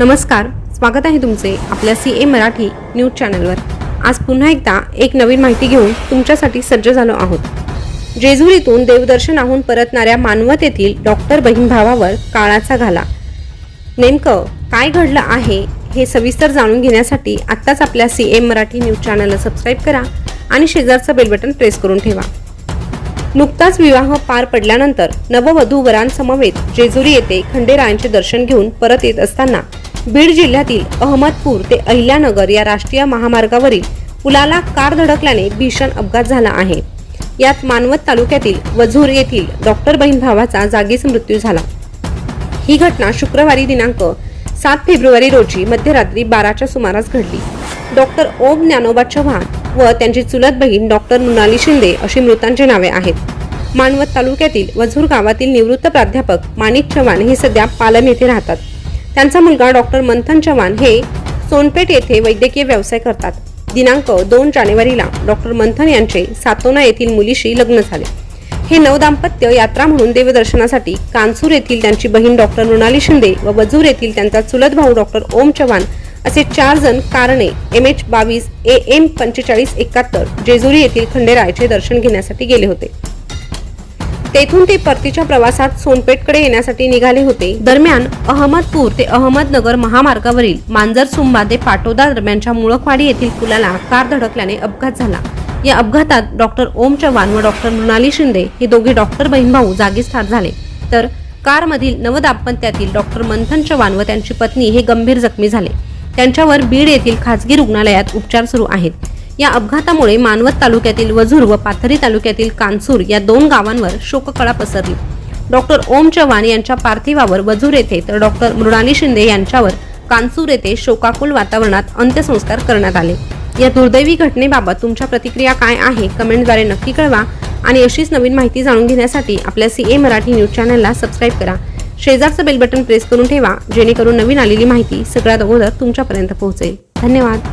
नमस्कार स्वागत आहे तुमचे आपल्या सी ए मराठी न्यूज चॅनलवर. आज पुन्हा एकदा एक नवीन माहिती घेऊन तुमच्यासाठी सज्ज झालो आहोत. जेजुरीतून देवदर्शनाहून परतणाऱ्या मानवत येथील डॉक्टर बहीण भावावर काळाचा घाला. नेमकं काय घडलं आहे हे सविस्तर जाणून घेण्यासाठी आत्ताच आपल्या सी एम मराठी न्यूज चॅनलला सबस्क्राईब करा आणि शेजारचं बेल बटन प्रेस करून ठेवा. नुकताच विवाह पार पडल्यानंतर नववधू वरांसमवेत जेजुरी येथे खंडेरायांचे दर्शन घेऊन परत येत असताना बीड जिल्ह्यातील अहमदपूर ते अहिल्यानगर या राष्ट्रीय महामार्गावरील पुलाला कार धडकल्याने भीषण अपघात झाला आहे. यात मानवत तालुक्यातील वझूर येथील डॉक्टर बहीण भावाचा जागीच मृत्यू झाला. ही घटना शुक्रवारी दिनांक सात फेब्रुवारी रोजी मध्यरात्री बाराच्या सुमारास घडली. डॉक्टर ओम ज्ञानोबा चव्हाण व त्यांची चुलत बहीण डॉक्टर मृणाली शिंदे अशी मृतांची नावे आहेत. मानवत तालुक्यातील वझूर गावातील निवृत्त प्राध्यापक माणिक चव्हाण हे सध्या पालम येथे राहतात. त्यांचा मुलगा डॉक्टर मंथन चव्हाण हे सोनपेठ येथे वैद्यकीय व्यवसाय करतात. दिनांक दोन जानेवारीला डॉक्टर मंथन यांचे सातोना येथील मुलीशी लग्न झाले. हे नवदाम्पत्य यात्रा म्हणून देवदर्शनासाठी कानसूर येथील त्यांची बहीण डॉक्टर मृणाली शिंदे व वजूर येथील त्यांचा चुलत भाऊ डॉक्टर ओम चव्हाण असे चार जण कारणे एम एच बावीस ए एम पंचेचाळीस एकाहत्तर जेजुरी येथील खंडेरायाचे दर्शन घेण्यासाठी गेले होते. तेथून ते परतीच्या प्रवासात सोनपेठकडे येण्यासाठी निघाले होते. दरम्यान अहमदपूर ते अहमदनगर महामार्गावरील मांजरसुंबा ते पाटोदा दरम्यानच्या मुळकवाडी येथील पुलाला कार धडकल्याने अपघात झाला. या अपघातात डॉक्टर ओम चव्हाण व डॉक्टर मृणाली शिंदे हे दोघे डॉक्टर बहीण भाऊ जागीच ठार झाले. तर कारमधील नवदाम्पत्यातील डॉक्टर मंथन चव्हाण व त्यांची पत्नी हे गंभीर जखमी झाले. त्यांच्यावर बीड येथील खाजगी रुग्णालयात उपचार सुरू आहेत. या अपघातामुळे मानवत तालुक्यातील वझूर व पाथरी तालुक्यातील कानसूर या दोन गावांवर शोककळा पसरली. डॉक्टर ओम चव्हाण यांच्या पार्थिवावर वझूर येथे तर डॉक्टर मृणाली शिंदे यांच्यावर कानसूर येथे शोकाकुल वातावरणात अंत्यसंस्कार करण्यात आले. या दुर्दैवी घटनेबाबत तुमच्या प्रतिक्रिया काय आहे? कमेंटद्वारे नक्की कळवा आणि अशीच नवीन माहिती जाणून घेण्यासाठी आपल्या सी ए मराठी न्यूज चॅनलला सबस्क्राईब करा. शेजारचं बेल बटन प्रेस करून ठेवा जेणेकरून नवीन आलेली माहिती सगळ्यात अगोदर तुमच्यापर्यंत पोहोचेल. धन्यवाद.